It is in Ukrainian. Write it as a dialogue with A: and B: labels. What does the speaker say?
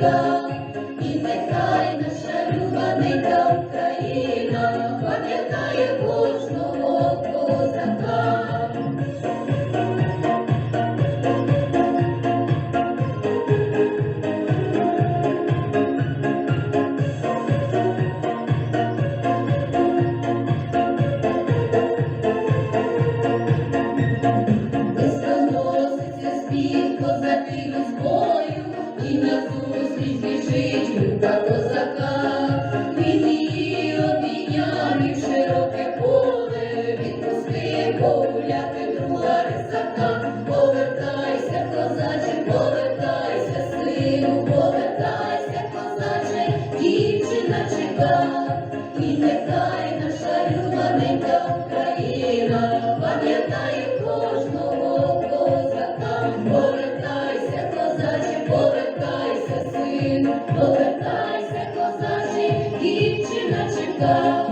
A: дом, і нехай наша люба дом країна, пам'ятає кожного козака. Козаки на збою і на зу світ біжить, люта козака, він в широке поле, відпустив погуляти друга рисака, повертайся, козаче, повертайся, сину, повертайся, козаче, дівчина чека, і нехай наш. Повертайся, козачі, дівчина чека.